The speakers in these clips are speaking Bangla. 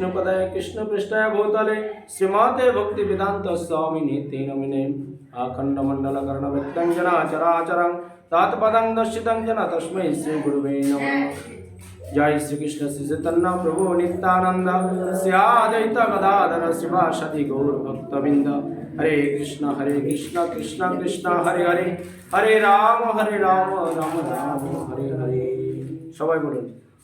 विष्णुपदाय कृष्णपृष्ठाय भूतले श्रीमते भक्तिवेदान्त स्वामी नित्य नमिने अखण्डमण्डलकर्णवृत्तञ्जना चराचरं तत्पदं दर्शितं जन तस्मै श्रीगुरुवे नमः जय श्री कृष्ण श्री चैतन्य प्रभु नित्यानंद श्यादैत गदाधर शिवाशति गौर भक्तबिंद हरे कृष्ण हरे कृष्ण कृष्ण कृष्ण हरे हरे हरे राम हरे राम राम राम हरे हरे সবাই বলুন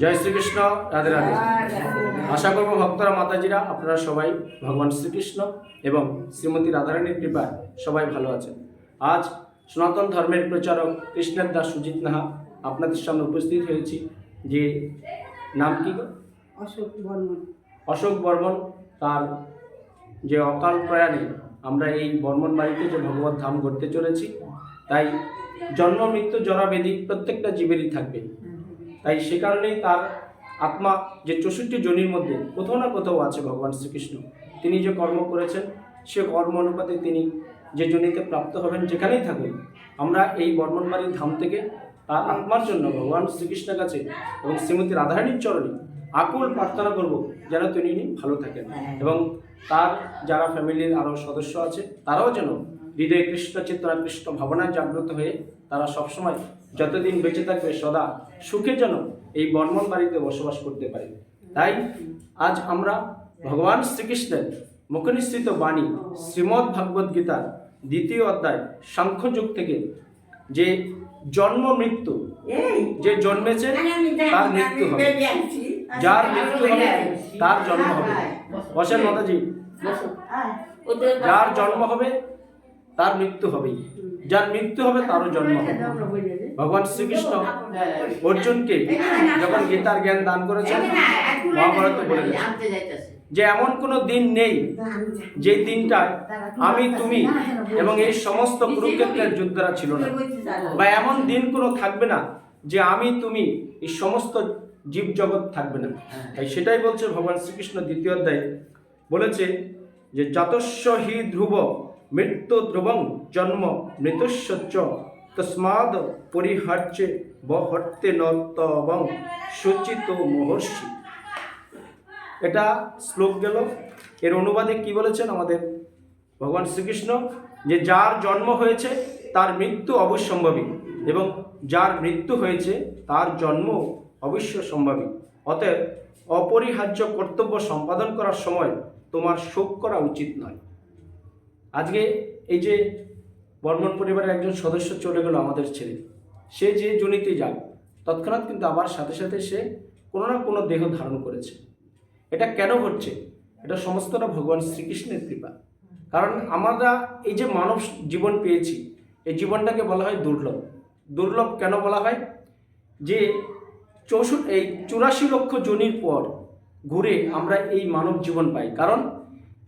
জয় শ্রীকৃষ্ণ রাধে রাধে। আশা করব ভক্তরা মাতাজিরা আপনারা সবাই ভগবান শ্রীকৃষ্ণ এবং শ্রীমতী রাধারানীর কৃপায় সবাই ভালো আছেন। আজ সনাতন ধর্মের প্রচারক কৃষ্ণের দাস সুজিত নাহা আপনাদের সামনে উপস্থিত হয়েছি। যে নাম কি অশোক বর্মন। অশোক বর্মন তার যে অকাল প্রয়াণে আমরা এই বর্মন বাড়িতে যে ভগবত ধাম করতে চলেছি তাই জন্ম মৃত্যু জরাবেদি প্রত্যেকটা জীবেরই থাকবে। তাই সে কারণেই তার আত্মা যে চৌষট্টি জনির মধ্যে কোথাও না কোথাও আছে ভগবান শ্রীকৃষ্ণ। তিনি যে কর্ম করেছেন সে কর্ম অনুপাতে তিনি যে জনিতে প্রাপ্ত হবেন যেখানেই থাকুন আমরা এই বর্মনবাড়ির ধাম থেকে তার আত্মার জন্য ভগবান শ্রীকৃষ্ণের কাছে এবং শ্রীমতী রাধারানীর চরণে আকুল প্রার্থনা করব যেন তিনি ভালো থাকেন। এবং তার যারা ফ্যামিলির আরও সদস্য আছে তারাও যেন হৃদয়ে কৃষ্ণ চেতনা কৃষ্ণ ভাবনায় জাগ্রত হয়ে তারা সবসময় যতদিন বেঁচে থাকবে সদা সুখে যেন এই বর্মন বাড়িতে বসবাস করতে পারে। তাই আজ আমরা ভগবান শ্রীকৃষ্ণের মুখনিসৃত বাণী শ্রীমদ্ ভাগবত গীতার দ্বিতীয় অধ্যায় সাংখ্যযুগ থেকে যে জন্ম মৃত্যু যে জন্মেছে তার মৃত্যু হবে। যার মৃত্যু হবে তার জন্ম হবে। বসেন মাতাজি। যার জন্ম হবে তার মৃত্যু হবেই। যার মৃত্যু হবে, তারও জন্ম হবে। ভগবান শ্রীকৃষ্ণ অর্জুনকে যখন গীতার জ্ঞান দান করেছেন, মহাভারতে বলে যে এমন কোনো দিন নেই যে দিনটায় আমি, তুমি এবং এই সমস্ত কুরুক্ষেত্রের যোদ্ধারা ছিল না। বা এমন দিন কোনো থাকবে না যে আমি, তুমি এই সমস্ত জীব জগৎ থাকবে না। তাই সেটাই বলছে ভগবান শ্রীকৃষ্ণ দ্বিতীয় অধ্যায়ে। বলেছে যে, যতস্য হি ধ্রুব মৃত্যু ধ্রুবং জন্ম মৃত্যুস্য তস্মাদ পরিহার্যে বহর্তে নতবং সচিত মহর্ষি। এটা শ্লোক গেল। এর অনুবাদে কি বলেছেন আমাদের? ভগবান শ্রীকৃষ্ণ, যে যার জন্ম হয়েছে, তার মৃত্যু অবশ্যম্ভাবী এবং যার মৃত্যু হয়েছে, তার জন্ম অবশ্য সম্ভাবী। অতএব অপরিহার্য কর্তব্য সম্পাদন করার সময় তোমার শোক করা উচিত নয়। আজকে এই যে বর্মন পরিবারের একজন সদস্য চলে গেল আমাদের ছেড়ে, সে যে জনিতে যাক, তৎক্ষণাৎ কিন্তু আবার সাথে সাথে সে কোনো না কোনো দেহ ধারণ করেছে। এটা কেন ঘটছে? এটা সমস্তটা ভগবান শ্রীকৃষ্ণের কৃপা। কারণ আমরা এই যে মানব জীবন পেয়েছি, এই জীবনটাকে বলা হয় দুর্লভ। দুর্লভ কেন বলা হয়? যে চৌষট্টি এই চুরাশি লক্ষ জনির পর ঘুরে আমরা এই মানব জীবন পাই। কারণ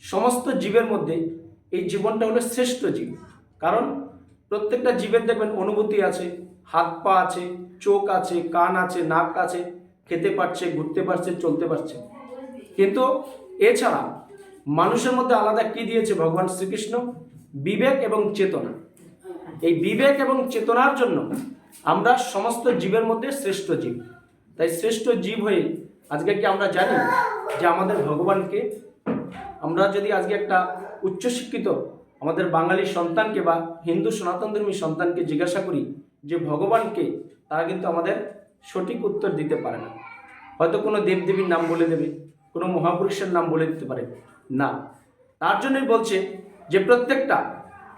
সমস্ত জীবের মধ্যে এই জীবনটা হলো শ্রেষ্ঠ জীব। কারণ প্রত্যেকটা জীবের দেখবেন অনুভূতি আছে, হাত পা আছে, চোখ আছে, কান আছে, নাক আছে, খেতে পারছে, ঘুরতে পারছে, চলতে পারছে। কিন্তু এছাড়া মানুষের মধ্যে আলাদা কি দিয়েছে ভগবান শ্রীকৃষ্ণ? বিবেক এবং চেতনা। এই বিবেক এবং চেতনার জন্য আমরা সমস্ত জীবের মধ্যে শ্রেষ্ঠ জীব। তাই শ্রেষ্ঠ জীব হয়ে আজকে কি আমরা জানি যে আমাদের ভগবানকে আমরা যদি আজকে একটা উচ্চশিক্ষিত আমাদের বাঙালি সন্তানকে বা হিন্দু সনাতনধর্মী সন্তানকে জিজ্ঞাসা করি যে ভগবানকে তারা কিন্তু আমাদের সঠিক উত্তর দিতে পারে না। হয়তো কোনো দেবদেবীর নাম বলে দেবে, কোনো মহাপুরুষের নাম বলে দিতে পারে। না। তার জন্যই বলছে যে প্রত্যেকটা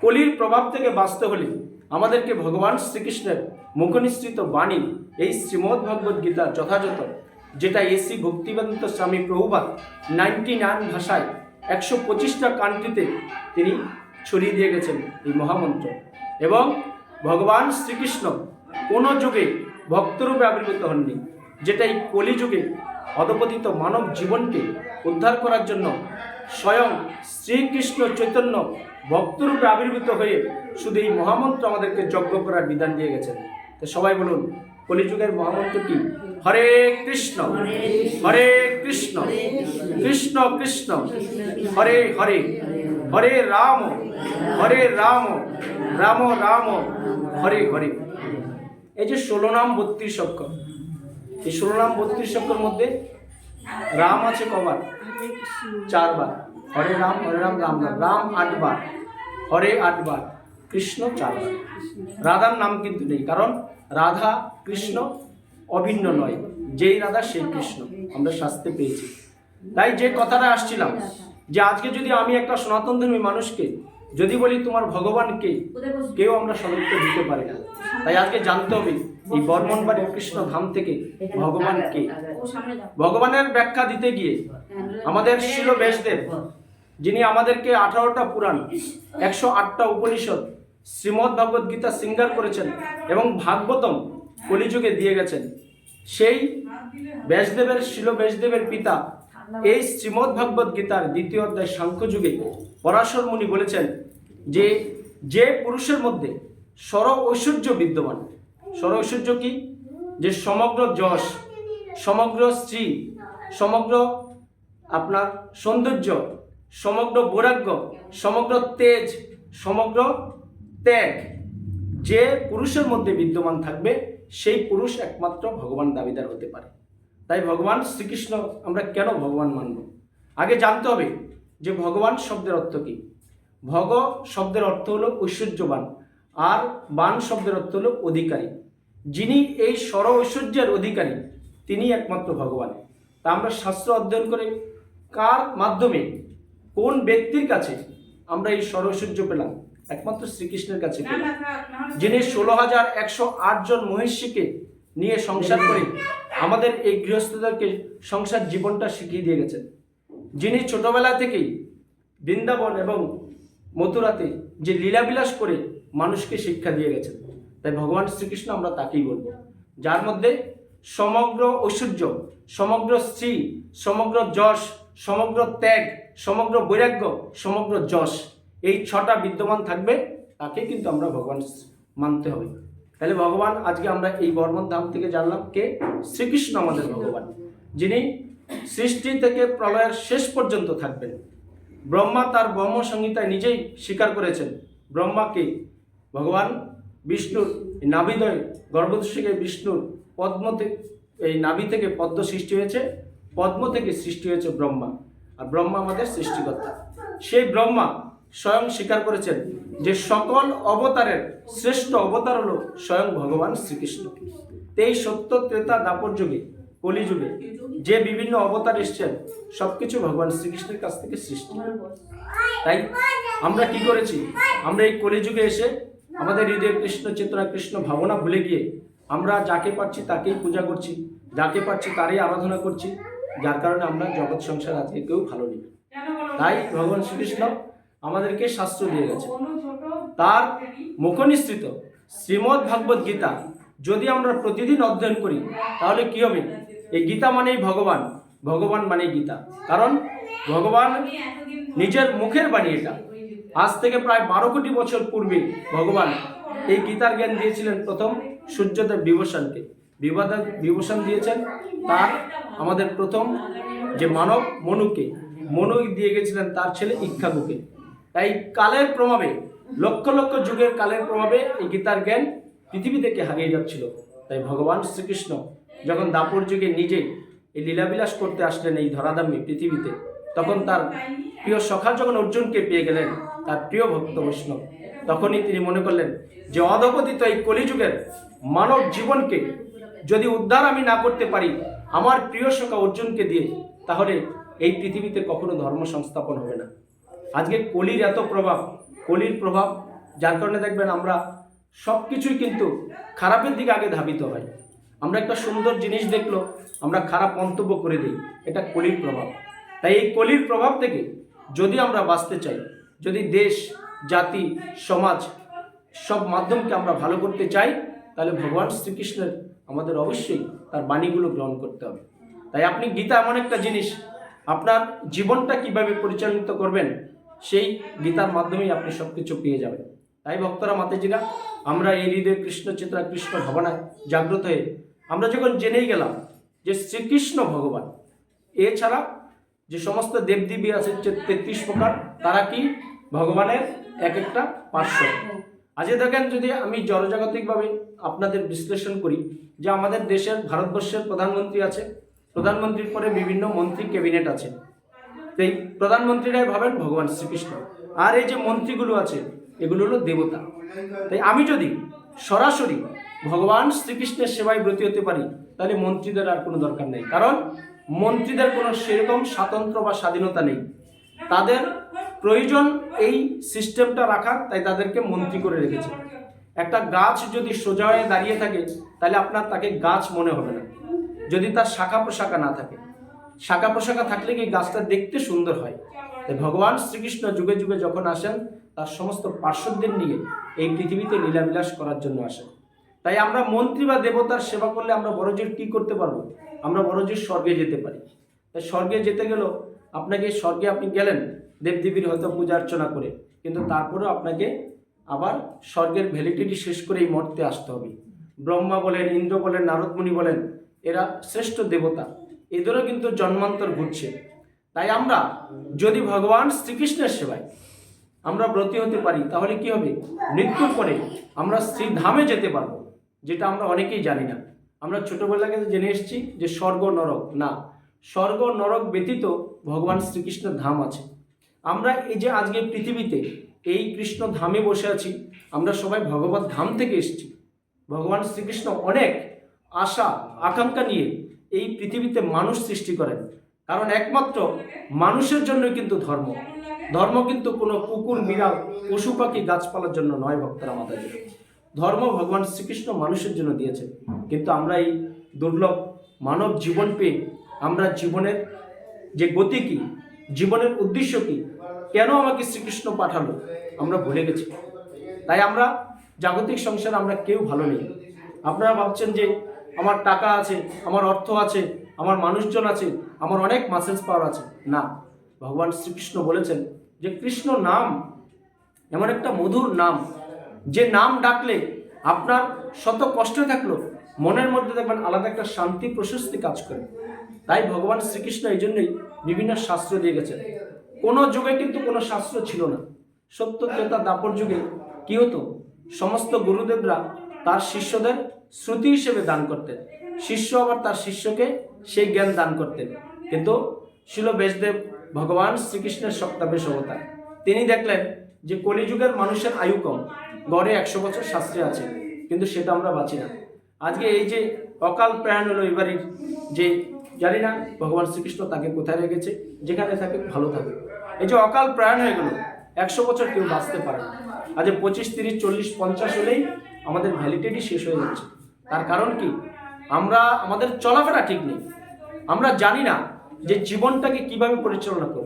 কলির প্রভাব থেকে বাঁচতে হলে আমাদেরকে ভগবান শ্রীকৃষ্ণের মুখনিসৃত বাণী, এই শ্রীমদ্ ভগবদ্ গীতা যথাযথ, যেটা এসি ভক্তিবেদান্ত স্বামী প্রভুপাত নাইনটি নাইন ভাষায় একশো পঁচিশটা কান্ট্রিতে তিনি ছড়িয়ে দিয়ে গেছেন এই মহামন্ত্র। এবং ভগবান শ্রীকৃষ্ণ কোনো যুগে ভক্তরূপে আবির্ভূত হননি যেটা এই কলিযুগে অধপতিত মানব জীবনকে উদ্ধার করার জন্য স্বয়ং শ্রীকৃষ্ণ চৈতন্য ভক্তরূপে আবির্ভূত হয়ে শুধু এই মহামন্ত্র আমাদেরকে যজ্ঞ করার বিধান দিয়ে গেছেন। তো সবাই বলুন, কলিযুগের মহামন্ত্র কি? হরে কৃষ্ণ। হরে কৃষ্ণ। কৃষ্ণ। কৃষ্ণ। হরে হরে। হরে রাম। হরে রাম। রাম রাম। হরে হরে। এই যে ষোলো নাম বত্রিশ অক্ষর। এই ষোলো নাম বত্রিশ অক্ষর মধ্যে রাম আছে কবার? চারবার। হরে রাম হরে রাম রাম রাম। রাম আটবার। হরে আটবার। কৃষ্ণ চারবার। রাধার নাম কিন্তু নেই। কারণ রাধা কৃষ্ণ অভিন্ন নয়। যেই রাধা সেই কৃষ্ণ। আমরা শাস্তে পেয়েছি। তাই যে কথাটা আসছিলাম, যে আজকে যদি আমি একটা সনাতন ধর্মী মানুষকে, যদি বলি তোমার ভগবান কে কেউ আমরা সদস্য দিতে পারি না। তাই আজকে জানতে হবে, এই বর্মনবাড়ি কৃষ্ণ ধাম থেকে ভগবান কে ভগবানের ব্যাখ্যা দিতে গিয়ে আমাদের শিল ব্যাসদেব, যিনি আমাদেরকে আঠারোটা পুরাণ, একশো আটটা উপনিষদ, শ্রীমদ্ ভগবদ গীতা সিঙ্গার করেছেন এবং ভাগবতম কলিযুগে দিয়ে গেছেন। সেই ব্যাসদেবের, শিল ব্যাসদেবের পিতা এই শ্রীমদ্ ভাগবত গীতার দ্বিতীয় অধ্যায় সাংখ্য যুগে পরাশর মুনি বলেছেন যে যে পুরুষের মধ্যে স্বর ঐশ্বর্য বিদ্যমান। স্বর ঐশ্বর্য কি? যে সমগ্র যশ, সমগ্র স্ত্রী, সমগ্র আপনার সৌন্দর্য, সমগ্র বৈরাগ্য, সমগ্র তেজ, সমগ্র ত্যাগ যে পুরুষের মধ্যে বিদ্যমান থাকবে সেই পুরুষ একমাত্র ভগবান দাবিদার হতে পারে। তাই ভগবান শ্রীকৃষ্ণ আমরা কেন ভগবান মানব? আগে জানতে হবে যে ভগবান শব্দের অর্থ কী? ভগ শব্দের অর্থ হলো ঐশ্বর্যবান আর বান শব্দের অর্থ হলো অধিকারী। যিনি এই স্বর ঐশ্বর্যের অধিকারী তিনি একমাত্র ভগবান। তা আমরা শাস্ত্র অধ্যয়ন করে কার মাধ্যমে কোন ব্যক্তির কাছে আমরা এই স্বর ঐশ্বর্য পেলাম? একমাত্র শ্রীকৃষ্ণের কাছে যিনি ষোলো হাজার একশো আট জন মহিষীকে নিয়ে সংসার করে আমাদের এই গৃহস্থদেরকে সংসার জীবনটা শিখিয়ে দিয়ে গেছেন। যিনি ছোটবেলা থেকেই বৃন্দাবন এবং মথুরাতে যে লীলাবিলাস করে মানুষকে শিক্ষা দিয়ে গেছেন তাই ভগবান শ্রীকৃষ্ণ আমরা তাকেই বলব। যার মধ্যে সমগ্র ঐশ্বর্য সমগ্র স্ত্রী সমগ্র যশ সমগ্র ত্যাগ সমগ্র বৈরাগ্য সমগ্র যশ। এই ছটা বিদ্যমান থাকবে, তাকে কিন্তু আমরা ভগবান মানতে হবে। তাহলে ভগবান, আজকে আমরা এই বর্মন ধাম থেকে জানলাম কে? শ্রীকৃষ্ণ আমাদের ভগবান, যিনি সৃষ্টি থেকে প্রলয়ের শেষ পর্যন্ত থাকবেন। ব্রহ্মা তার ব্রহ্ম সংহিতায় নিজেই স্বীকার করেছেন। ব্রহ্মাকে ভগবান বিষ্ণুর নাভিদয় গর্ভদশিকে বিষ্ণুর পদ্ম এই নাভি থেকে পদ্ম সৃষ্টি হয়েছে, পদ্ম থেকে সৃষ্টি হয়েছে ব্রহ্মা। আর ব্রহ্মা আমাদের সৃষ্টিকর্তা। সেই ব্রহ্মা স্বয়ং স্বীকার করেছেন যে সকল অবতারের শ্রেষ্ঠ অবতার হলো স্বয়ং ভগবান শ্রীকৃষ্ণ। এই সত্য ত্রেতা দাপর যুগে কলিযুগে যে বিভিন্ন অবতার এসছেন সব কিছু ভগবান শ্রীকৃষ্ণের কাছ থেকে সৃষ্টি। তাই আমরা কি করেছি? আমরা এই কলিযুগে এসে আমাদের হৃদয়ে কৃষ্ণ, চেতনা কৃষ্ণ ভাবনা ভুলে গিয়ে আমরা যাকে পাচ্ছি তাকেই পূজা করছি, যাকে পাচ্ছি তারই আরাধনা করছি, যার কারণে আমরা জগৎ সংসার আজকে কেউ ভালো নেই। তাই ভগবান শ্রীকৃষ্ণ আমাদেরকে শাস্ত্র দিয়ে গেছে। তার মুখনিসৃত শ্রীমদ্ ভাগবত গীতা যদি আমরা প্রতিদিন অধ্যয়ন করি তাহলে কি হবে? এই গীতা মানেই ভগবান। ভগবান মানেই গীতা। কারণ ভগবান নিজের মুখের বাণী এটা। আজ থেকে প্রায় বারো কোটি বছর পূর্বে ভগবান এই গীতার জ্ঞান দিয়েছিলেন প্রথম সূর্যদেব বিভূষণকে। বিবাদ বিভূষণ দিয়েছেন তার আমাদের প্রথম যে মানব মনুকে। মনু দিয়ে গেছিলেন তার ছেলে ইক্ষাকুকে তাই কালের প্রভাবে, লক্ষ লক্ষ যুগের কালের প্রভাবে এই গীতার জ্ঞান পৃথিবী থেকে হারিয়ে যাচ্ছিল। তাই ভগবান শ্রীকৃষ্ণ যখন দাপর যুগে নিজেই এই লীলাবিলাস করতে আসলেন এই ধরাধামে পৃথিবীতে, তখন তার প্রিয় সখা যখন অর্জুনকে পেয়ে গেলেন, তার প্রিয় ভক্ত বৈষ্ণব, তখনই তিনি মনে করলেন যে অধপতিত এই কলিযুগের মানব জীবনকে যদি উদ্ধার আমি না করতে পারি, আমার প্রিয় সখা অর্জুনকে দিয়ে, তাহলে এই পৃথিবীতে কখনো ধর্ম সংস্থাপন হবে না। আজকে কলির এত প্রভাব, কলির প্রভাব, যার কারণে দেখবেন আমরা সব কিছুই কিন্তু খারাপের দিকে আগে ধাবিত হয়। আমরা একটা সুন্দর জিনিস দেখল, আমরা খারাপ মন্তব্য করে দিই, এটা কলির প্রভাব। তাই এই কলির প্রভাব থেকে যদি আমরা বাঁচতে চাই, যদি দেশ, জাতি, সমাজ সব মাধ্যমকে আমরা ভালো করতে চাই, তাহলে ভগবান শ্রীকৃষ্ণের আমাদের অবশ্যই তার বাণীগুলো গ্রহণ করতে হবে। তাই আপনি গীতা এমন একটা জিনিস, আপনার জীবনটা কীভাবে পরিচালিত করবেন সেই গীতার মাধ্যমেই আপনি সব কিছু পেয়ে যাবেন। তাই ভক্তরা মাতাজিরা, আমরা এই হৃদয় কৃষ্ণ চিত্রা কৃষ্ণ ভাবনায় জাগ্রত হয়ে আমরা যখন জেনেই গেলাম যে শ্রীকৃষ্ণ ভগবান, এছাড়া যে সমস্ত দেবদেবী আছে তেত্রিশ প্রকার, তারা কি ভগবানের এক একটা পার্শ্ব। আজকে দেখেন যদি আমি জনজাগতিকভাবে আপনাদের বিশ্লেষণ করি যে আমাদের দেশের, ভারতবর্ষের প্রধানমন্ত্রী আছে, প্রধানমন্ত্রীর পরে বিভিন্ন মন্ত্রী, ক্যাবিনেট আছে। এই প্রধানমন্ত্রীরাই ভাবেন ভগবান শ্রীকৃষ্ণ। আর এই যে মন্ত্রীগুলো আছে, এগুলো হলো দেবতা। তাই আমি যদি সরাসরি ভগবান শ্রীকৃষ্ণের সেবায় ব্রতী হতে পারি, তাহলে মন্ত্রীদের আর কোনো দরকার নেই। কারণ মন্ত্রীদের কোনো সেরকম স্বাতন্ত্র বা স্বাধীনতা নেই। তাদের প্রয়োজন এই সিস্টেমটা রাখার, তাই তাদেরকে মন্ত্রী করে রেখেছে। একটা গাছ যদি সোজা হয়ে দাঁড়িয়ে থাকে, তাহলে আপনার তাকে গাছ মনে হবে না। যদি তার শাখা প্রশাখা না থাকে। শাখা প্রশাখা থাকলে কি গাছটা দেখতে সুন্দর হয়? তাই ভগবান শ্রীকৃষ্ণ যুগে যুগে যখন আসেন, তার সমস্ত পার্শ্বদের নিয়ে এই পৃথিবীতে লীলাবিলাস করার জন্য আসেন। তাই আমরা মন্ত্রী বা দেবতার সেবা করলে আমরা বড়জোর কি করতে পারব? আমরা বড়জোর স্বর্গে যেতে পারি। তাই স্বর্গে যেতে গেলেও আপনাকে স্বর্গে আপনি গেলেন, দেবদেবীর হয়তো পূজা অর্চনা করে। কিন্তু তারপরেও আপনাকে আবার স্বর্গের ভ্যালিডিটি শেষ করে এই মর্তে আসতে হবে। ব্রহ্মা বলেন, ইন্দ্র বলেন নারদমণি বলেন, এরা শ্রেষ্ঠ দেবতা। এদেরও কিন্তু জন্মান্তর ঘুরছে তাই আমরা যদি ভগবান শ্রীকৃষ্ণের সেবায় আমরা ব্রতী হতে পারি, তাহলে কি হবে? মৃত্যুর পরে আমরা শ্রীধামে যেতে পারব, যেটা আমরা অনেকেই জানি না। আমরা ছোটবেলা জেনে এসেছি যে স্বর্গ নরক, না, স্বর্গ নরক ব্যতীত ভগবান শ্রীকৃষ্ণের ধাম আছে। আমরা এই যে আজকে পৃথিবীতে এই কৃষ্ণ ধামে বসে আছি, আমরা সবাই ভগবত ধাম থেকে এসেছি। ভগবান শ্রীকৃষ্ণ অনেক আশা, আকাঙ্ক্ষা নিয়ে এই পৃথিবীতে মানুষ সৃষ্টি করেন। কারণ একমাত্র মানুষের জন্য কিন্তু ধর্ম। ধর্ম কিন্তু কোনো কুকুর, বিড়াল, পশু, পাখি, গাছপালার জন্য নয় ভক্তরা মাতাদের ধর্ম ভগবান শ্রীকৃষ্ণ মানুষের জন্য দিয়েছেন। কিন্তু আমরা এই দুর্লভ মানব জীবন পেয়ে আমরা জীবনের যে গতি কি, জীবনের উদ্দেশ্য কি, কেন আমাকে শ্রীকৃষ্ণ পাঠালো, আমরা ভুলে গেছি। তাই আমরা জাগতিক সংসারে আমরা কেউ ভালো নেই। আপনারা ভাবছেন যে আমার টাকা আছে, আমার অর্থ আছে, আমার মানুষজন আছে, আমার অনেক মাসেলস পাওয়ার আছে। না, ভগবান শ্রীকৃষ্ণ বলেছেন যে কৃষ্ণ নাম এমন একটা মধুর নাম, যে নাম ডাকলে আপনার শত কষ্ট থাকল, মনের মধ্যে দেখবেন আলাদা একটা শান্তি প্রশস্তি কাজ করে। তাই ভগবান শ্রীকৃষ্ণ এই জন্যই বিভিন্ন শাস্ত্র দিয়ে গেছেন। কোনো যুগে কিন্তু কোনো শাস্ত্র ছিল না। সত্য ত্রেতা দাপর যুগে কি হতো? সমস্ত গুরুদেবরা তার শিষ্যদের শ্রুতি হিসেবে দান করতেন। শিষ্য আবার তার শিষ্যকে সেই জ্ঞান দান করতেন। কিন্তু শিল বেশদেব ভগবান শ্রীকৃষ্ণের সপ্তাবেশ অবতার তিনি দেখলেন যে কলিযুগের মানুষের আয়ু কম, গড়ে একশো বছর শাস্ত্রে আছে, কিন্তু সেটা আমরা বাঁচি না। আজকে এই যে অকাল প্রয়াণ হলো এবারের যে জানি না ভগবান শ্রীকৃষ্ণ তাকে কোথায় রেখেছে, যেখানে থাকে, ভালো থাকে। এই যে অকাল প্রয়াণ হয়ে গেল, একশো বছর কেউ বাঁচতে পারে না। আজ পঁচিশ, তিরিশ, চল্লিশ, পঞ্চাশ হলেই আমাদের ভ্যালিডিটি শেষ হয়ে যাচ্ছে। তার কারণ কি? আমরা, আমাদের চলাফেরা ঠিক নেই। আমরা জানি না যে জীবনটাকে কীভাবে পরিচালনা করব।